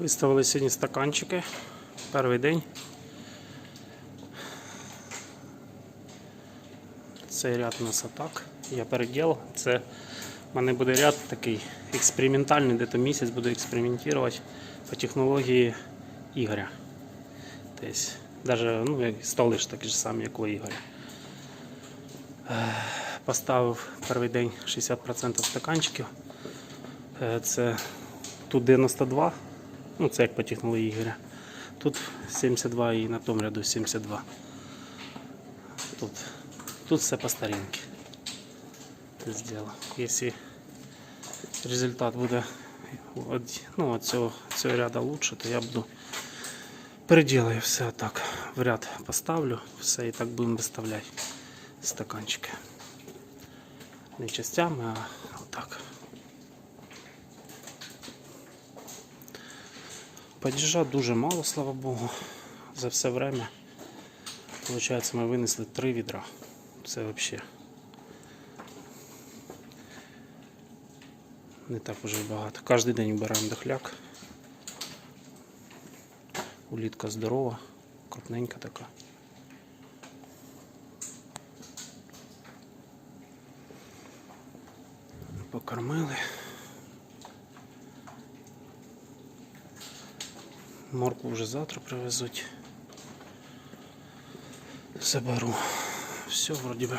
Виставили сьогодні стаканчики. Перший день. Цей ряд у нас отак. Я переділ. Це в мене буде ряд такий експериментальний, де то місяць буду експериментувати по технології Ігоря. Тобто, даже, ну, як столи ж самі, як у Ігоря. Е, Поставив перший день 60% стаканчиків. Е, Це тут 92, ну це як по технології Ігоря. Тут 72 і на тому ряду 72. Тут, тут все по старинке. Если результат буде от, ну, цього, цього ряду лучше, то я буду переделаю все так. В ряд поставлю все і так будемо виставляти стаканчики. Не частями, а отак. Падіжа дуже мало, слава Богу. За все время. Получається, ми винесли три відра. Це взагалі. Не так уже багато. Кожен день вбираємо дохляк. Улітка здорова, крупненька така. Покормили. Морку вже завтра привезуть. Заберу. Все, вроді би.